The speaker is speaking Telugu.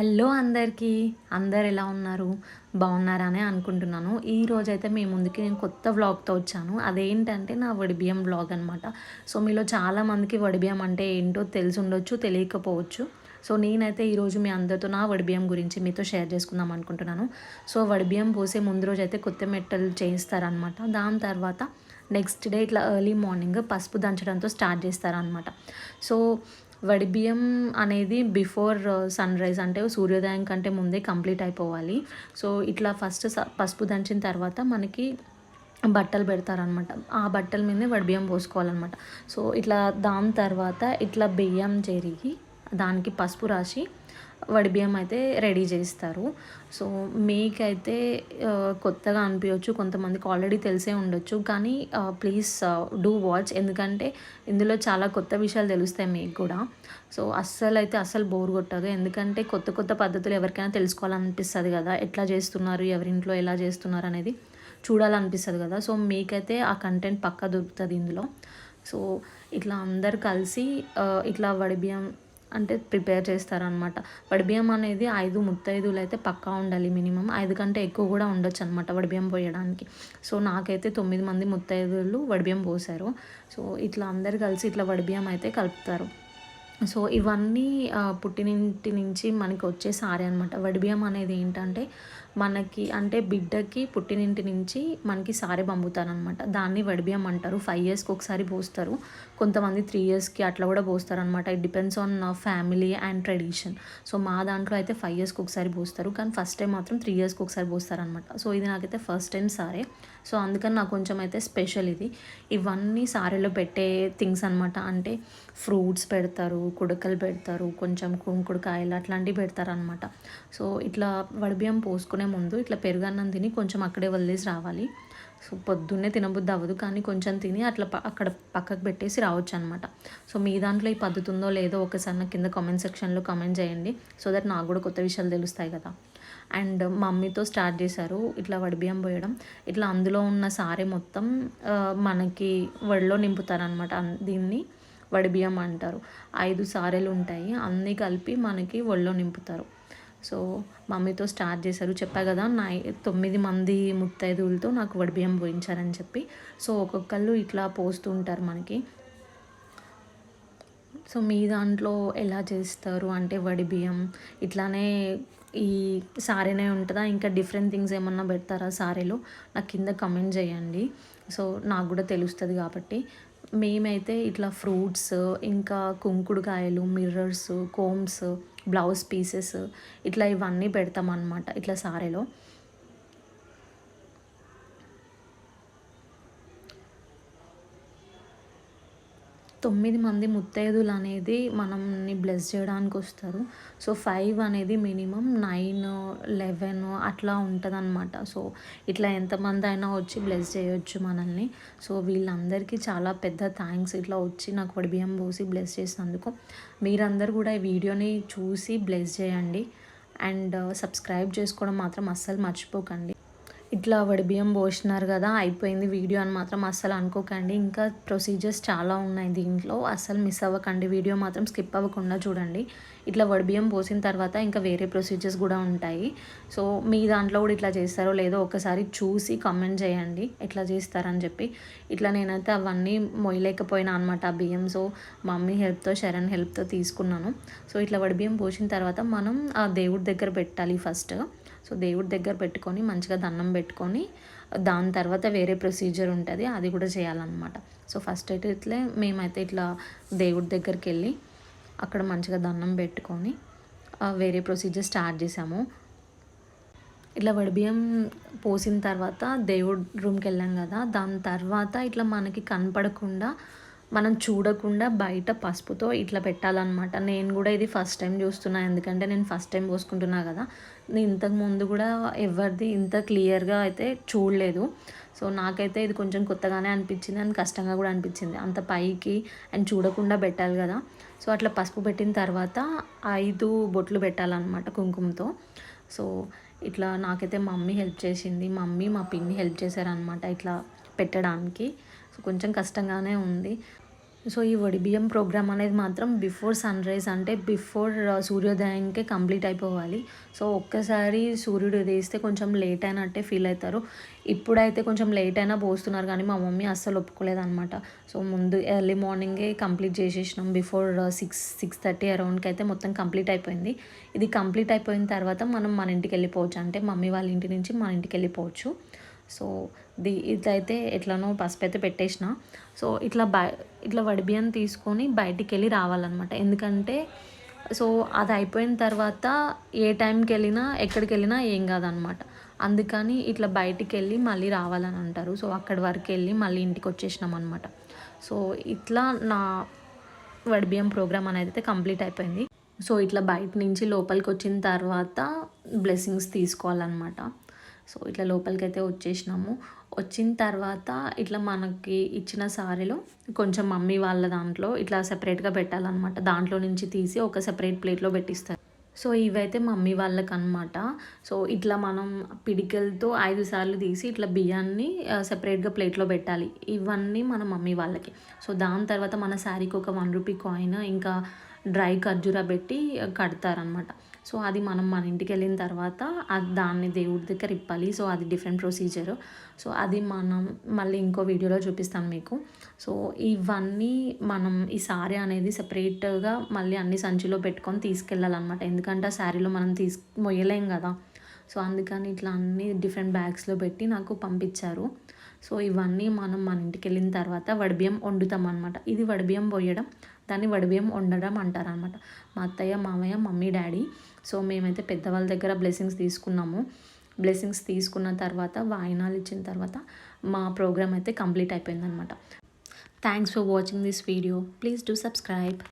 హలో అందరికీ. అందరు ఎలా ఉన్నారు? బాగున్నారనే అనుకుంటున్నాను. ఈ రోజైతే మీ ముందుకి నేను కొత్త వ్లాగ్తో వచ్చాను. అదేంటంటే నా వడిబియ్యం వ్లాగ్ అనమాట సో మీలో చాలామందికి వడిబియ్యం అంటే ఏంటో తెలిసి ఉండొచ్చు తెలియకపోవచ్చు. సో నేనైతే ఈరోజు మీ అందరితో నా వడిబియ్యం గురించి మీతో షేర్ చేసుకుందాం అనుకుంటున్నాను. సో వడిబియ్యం పోసే ముందు రోజు అయితే కొత్త మెట్టలు చేయిస్తారనమాట దాని తర్వాత నెక్స్ట్ డే ఇట్లా ఎర్లీ మార్నింగ్ పసుపు దంచడంతో స్టార్ట్ చేస్తారనమాట సో వడిబియ్యం అనేది బిఫోర్ uh, సన్ రైజ్ అంటే సూర్యోదయం కంటే ముందే కంప్లీట్ అయిపోవాలి. సో ఇట్లా ఫస్ట్ పసుపు దంచిన తర్వాత మనకి బట్టలు పెడతారనమాట. ఆ బట్టల మీదే వడిబియ్యం పోసుకోవాలన్నమాట సో ఇట్లా దాని తర్వాత ఇట్లా బియ్యం చెరిగి దానికి పసుపు రాసి వడిబియ్యం అయితే రెడీ చేస్తారు. సో మీకైతే కొత్తగా అనిపించవచ్చు కొంతమందికి ఆల్రెడీ తెలిసే ఉండొచ్చు కానీ ప్లీజ్ డూ వాచ్. ఎందుకంటే ఇందులో చాలా కొత్త విషయాలు తెలుస్తాయి మీకు కూడా. సో అస్సలు అయితే అస్సలు బోర్ కొట్టదు. ఎందుకంటే కొత్త కొత్త పద్ధతులు ఎవరికైనా తెలుసుకోవాలనిపిస్తుంది కదా. ఎట్లా చేస్తున్నారు ఎవరింట్లో ఎలా చేస్తున్నారు అనేది చూడాలనిపిస్తుంది కదా. సో మీకైతే ఆ కంటెంట్ పక్కా దొరుకుతుంది ఇందులో. సో ఇట్లా అందరు కలిసి ఇట్లా వడిబియ్యం అంటే ప్రిపేర్ చేస్తారనమాట. వడిబియ్యం అనేది ఐదు ముత్తైదులు అయితే పక్కా ఉండాలి మినిమం. ఐదు కంటే ఎక్కువ కూడా ఉండొచ్చు అనమాట వడిబియ్యం పోయడానికి. సో నాకైతే తొమ్మిది మంది ముత్తైదులు వడిబియ్యం పోసారు. సో ఇట్లా అందరు కలిసి ఇట్లా వడిబియ్యం అయితే కలుపుతారు. సో ఇవన్నీ పుట్టినింటి నుంచి మనకి వచ్చే సారే అనమాట వడిబియ్యం అనేది ఏంటంటే మనకి అంటే బిడ్డకి పుట్టినింటి నుంచి మనకి సారీ పంపుతారనమాట దాన్ని వడిబియ్యం అంటారు. ఫైవ్ ఇయర్స్కి ఒకసారి పోస్తారు. కొంతమంది త్రీ ఇయర్స్కి అట్లా కూడా పోస్తారనమాట it depends on family and tradition. So మా దాంట్లో అయితే ఫైవ్ ఇయర్స్కి ఒకసారి పోస్తారు. కానీ ఫస్ట్ టైం మాత్రం త్రీ ఇయర్స్కి ఒకసారి పోస్తారనమాట సో ఇది నాకైతే ఫస్ట్ టైం సారే. సో అందుకని నాకు కొంచెం అయితే స్పెషల్ ఇది. ఇవన్నీ సారీలో పెట్టే థింగ్స్ అనమాట అంటే ఫ్రూట్స్ పెడతారు కుడకలు పెడతారు కొంచెం కుంకుడుకాయలు అట్లాంటివి పెడతారు అనమాట సో ఇట్లా వడిబియ్యం పోసుకునే ముందు ఇట్లా పెరుగన్నం తిని కొంచెం అక్కడే వదిలేసి రావాలి. సో పొద్దున్నే తినబుద్ధి అవ్వదు. కానీ కొంచెం తిని అట్లా ప- అక్కడ పక్కకు పెట్టేసి రావచ్చు అనమాట సో మీ దాంట్లో ఈ పద్ధతి ఉందో లేదో ఒకసారి నాకు కింద కామెంట్ సెక్షన్లో కామెంట్ చేయండి. సో దట్ నాకు కూడా కొత్త విషయాలు తెలుస్తాయి కదా. అండ్ మమ్మీతో స్టార్ట్ చేశారు ఇట్లా వడిబియ్యం పోయడం. ఇట్లా అందులో ఉన్న సారే మొత్తం మనకి వడిలో నింపుతారనమాట దీన్ని వడిబియ్యం అంటారు. ఐదు సారెలు ఉంటాయి అన్నీ కలిపి మనకి ఒళ్ళో నింపుతారు. సో మమ్మీతో స్టార్ట్ చేశారు. చెప్పా కదా నా తొమ్మిది మంది ముత్తైదువులతో నాకు వడిబియ్యం పోయించారని చెప్పి. సో ఒక్కొక్కళ్ళు ఇట్లా పోస్తూ ఉంటారు మనకి. సో మీ దాంట్లో ఎలా చేస్తారు? అంటే వడి బియ్యం ఇట్లానే ఈ సారీనే ఉంటుందా? ఇంకా డిఫరెంట్ థింగ్స్ ఏమన్నా పెడతారా సారీలో? నాకు కింద కమెంట్ చేయండి. సో నాకు కూడా తెలుస్తుంది కాబట్టి. మేమైతే ఇట్లా ఫ్రూట్స్ ఇంకా కుంకుడుకాయలు మిర్రర్స్ కోమ్స్ బ్లౌజ్ పీసెస్ ఇట్లా ఇవన్నీ పెడతాం అన్నమాట ఇట్లా సారీలో. తొమ్మిది మంది ముత్తైదులు అనేది మనల్ని బ్లెస్ చేయడానికి వస్తారు. సో ఫైవ్ అనేది మినిమం నైన్ లెవెన్ అట్లా ఉంటుందన్నమాట. సో ఇట్లా ఎంతమంది అయినా వచ్చి బ్లెస్ చేయొచ్చు మనల్ని. సో వీళ్ళందరికీ చాలా పెద్ద థ్యాంక్స్ ఇట్లా వచ్చి నాకు వడిబియ్యం పోసి బ్లెస్ చేసినందుకు. మీరందరూ కూడా ఈ వీడియోని చూసి బ్లెస్ చేయండి. అండ్ సబ్స్క్రైబ్ uh, చేసుకోవడం మాత్రం అస్సలు మర్చిపోకండి. ఇట్లా వడిబియ్యం పోసినారు కదా అయిపోయింది వీడియో అని మాత్రం అస్సలు అనుకోకండి. ఇంకా ప్రొసీజర్స్ చాలా ఉన్నాయి దీంట్లో. అస్సలు మిస్ అవ్వకండి. వీడియో మాత్రం స్కిప్ అవ్వకుండా చూడండి. ఇట్లా వడిబియ్యం పోసిన తర్వాత ఇంకా వేరే ప్రొసీజర్స్ కూడా ఉంటాయి. సో మీ దాంట్లో కూడా ఇట్లా చేస్తారో లేదో ఒకసారి చూసి కామెంట్ చేయండి. ఎట్లా చేస్తారని చెప్పి. ఇట్లా నేనైతే అవన్నీ మొయ్యలేకపోయినా అనమాట ఆ బియ్యం. సో మమ్మీ హెల్ప్తో శరణ్ హెల్ప్తో తీసుకున్నాను. సో ఇట్లా వడిబియ్యం పోసిన తర్వాత మనం ఆ దేవుడి దగ్గర పెట్టాలి ఫస్ట్ సో దేవుడి దగ్గర పెట్టుకొని మంచిగా దండం పెట్టుకొని దాని తర్వాత వేరే ప్రొసీజర్ ఉంటుంది అది కూడా చేయాలన్నమాట. సో ఫస్ట్ అయితే ఇట్లే మేమైతే ఇట్లా దేవుడి దగ్గరికి వెళ్ళి అక్కడ మంచిగా దండం పెట్టుకొని వేరే ప్రొసీజర్ స్టార్ట్ చేసాము. ఇట్లా వడిబియ్యం పోసిన తర్వాత దేవుడి రూమ్కి వెళ్ళాం కదా దాని తర్వాత ఇట్లా మనకి కనపడకుండా మనం చూడకుండా బయట పసుపుతో ఇట్లా పెట్టాలన్నమాట. నేను కూడా ఇది ఫస్ట్ టైం చూస్తున్నా. ఎందుకంటే నేను ఫస్ట్ టైం పోసుకుంటున్నా కదా. నేను ఇంతకు ముందు కూడా ఎవరిది ఇంత క్లియర్గా అయితే చూడలేదు. సో నాకైతే ఇది కొంచెం కొత్తగానే అనిపించింది అండ్ కష్టంగా కూడా అనిపించింది. అంత పైకి అండ్ చూడకుండా పెట్టాలి కదా. సో అట్లా పసుపు పెట్టిన తర్వాత ఐదు బొట్లు పెట్టాలన్నమాట కుంకుమతో. సో ఇట్లా నాకైతే మమ్మీ హెల్ప్ చేసింది. మమ్మీ మా పిన్ని హెల్ప్ చేశారనమాట ఇట్లా పెట్టడానికి. సో కొంచెం కష్టంగానే ఉంది. సో ఈ ఒడిబియం ప్రోగ్రామ్ అనేది మాత్రం బిఫోర్ సన్ రైజ్ అంటే బిఫోర్ సూర్యోదయంకే కంప్లీట్ అయిపోవాలి. సో ఒక్కసారి సూర్యుడు ఉదయిస్తే కొంచెం లేట్ అయినట్టే ఫీల్ అవుతారు. ఇప్పుడైతే కొంచెం లేట్ అయినా పోస్తున్నారు కానీ మా మమ్మీ అస్సలు ఒప్పుకోలేదన్నమాట. సో ముందు ఎర్లీ మార్నింగే కంప్లీట్ చేసేసినాం. బిఫోర్ సిక్స్ సిక్స్ థర్టీ అరౌండ్కి అయితే మొత్తం కంప్లీట్ అయిపోయింది. ఇది కంప్లీట్ అయిపోయిన తర్వాత మనం మన ఇంటికి వెళ్ళిపోవచ్చు. అంటే మమ్మీ వాళ్ళ ఇంటి నుంచి మన ఇంటికి వెళ్ళిపోవచ్చు. సో ది ఇదైతే ఎట్లనో పసుపు అయితే పెట్టేసిన. సో ఇట్లా బయ ఇట్లా వడిబియ్యం తీసుకొని బయటికి వెళ్ళి రావాలన్నమాట. ఎందుకంటే సో అది అయిపోయిన తర్వాత ఏ టైంకి వెళ్ళినా ఎక్కడికి వెళ్ళినా ఏం కాదనమాట అందుకని ఇట్లా బయటికి వెళ్ళి మళ్ళీ రావాలని అంటారు. సో అక్కడి వరకు వెళ్ళి మళ్ళీ ఇంటికి వచ్చేసినాం అనమాట సో ఇట్లా నా వడిబియ్యం ప్రోగ్రామ్ అనేది అయితే కంప్లీట్ అయిపోయింది. సో ఇట్లా బయట నుంచి లోపలికి వచ్చిన తర్వాత బ్లెస్సింగ్స్ తీసుకోవాలన్నమాట. సో ఇట్లా లోపలికి అయితే వచ్చేసినాము. వచ్చిన తర్వాత ఇట్లా మనకి ఇచ్చిన సారీలో కొంచెం మమ్మీ వాళ్ళ దాంట్లో ఇట్లా సెపరేట్గా పెట్టాలన్నమాట. దాంట్లో నుంచి తీసి ఒక సెపరేట్ ప్లేట్లో పెట్టిస్తారు. సో ఇవైతే మమ్మీ వాళ్ళకి అనమాట సో ఇట్లా మనం పిడికలతో ఐదు సార్లు తీసి ఇట్లా బియ్యాన్ని సెపరేట్గా ప్లేట్లో పెట్టాలి. ఇవన్నీ మన మమ్మీ వాళ్ళకి. సో దాని తర్వాత మన శారీకి ఒక వన్ రూపీ కాయిన్ ఇంకా డ్రై ఖర్జూరా పెట్టి కడతారనమాట సో అది మనం మన ఇంటికి వెళ్ళిన తర్వాత అది దాన్ని దేవుడి దగ్గర ఇప్పాలి. సో అది డిఫరెంట్ ప్రొసీజర్ సో అది మనం మళ్ళీ ఇంకో వీడియోలో చూపిస్తాను మీకు. సో ఇవన్నీ మనం ఈ సారీ అనేది సపరేట్గా మళ్ళీ అన్ని సంచిలో పెట్టుకొని తీసుకెళ్ళాలన్నమాట. ఎందుకంటే ఆ శారీలో మనం తీసు మొయ్యలేం కదా. సో అందుకని ఇట్లా అన్ని డిఫరెంట్ బ్యాగ్స్లో పెట్టి నాకు పంపించారు. సో ఇవన్నీ మనం మన ఇంటికి వెళ్ళిన తర్వాత వడిబియ్యం వండుతాం అనమాట ఇది వడిబియ్యం పోయడం దాన్ని వడిబియ్యం వండడం అంటారనమాట. మా అత్తయ్య మామయ్య మమ్మీ డాడీ. సో మేమైతే పెద్దవాళ్ళ దగ్గర బ్లెస్సింగ్స్ తీసుకున్నాము. బ్లెస్సింగ్స్ తీసుకున్న తర్వాత వాయినాలు ఇచ్చిన తర్వాత మా ప్రోగ్రామ్ అయితే కంప్లీట్ అయిపోయిందనమాట. Thanks for watching this video please do subscribe